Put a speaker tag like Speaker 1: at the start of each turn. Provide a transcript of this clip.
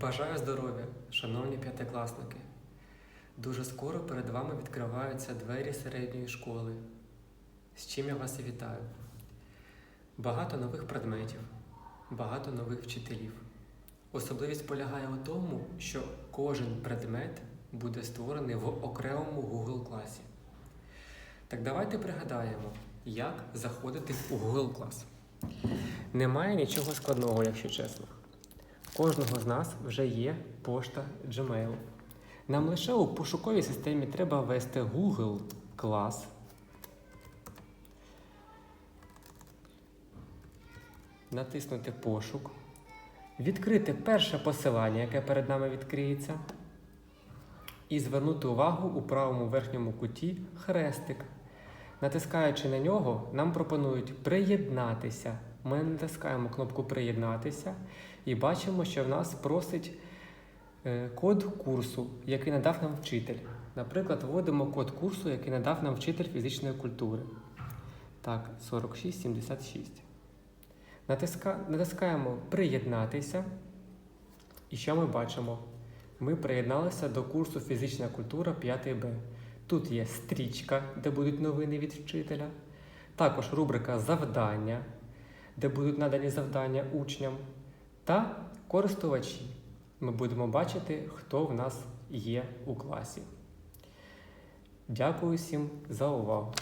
Speaker 1: Бажаю здоров'я, шановні п'ятикласники. Дуже скоро перед вами відкриваються двері середньої школи, з чим я вас і вітаю. Багато нових предметів, багато нових вчителів. Особливість полягає у тому, що кожен предмет буде створений в окремому Google класі. Так давайте пригадаємо, як заходити в Google клас. Немає нічого складного, якщо чесно. Кожного з нас вже є пошта Gmail. Нам лише у пошуковій системі треба ввести Google клас. Натиснути пошук. Відкрити перше посилання, яке перед нами відкриється. І звернути увагу у правому верхньому куті хрестик. Натискаючи на нього, нам пропонують приєднатися. Ми натискаємо кнопку Приєднатися і бачимо, що в нас просить е, код курсу, який надав нам вчитель. Наприклад, вводимо код курсу, який надав нам вчитель фізичної культури. Так, 4676. Натиска... Натискаємо Приєднатися. І що ми бачимо? Ми приєдналися до курсу Фізична культура 5 Б. Тут є стрічка, де будуть новини від вчителя. Також рубрика Завдання, де будуть надані завдання учням. Та користувачі. Ми будемо бачити, хто в нас є у класі. Дякую всім за увагу.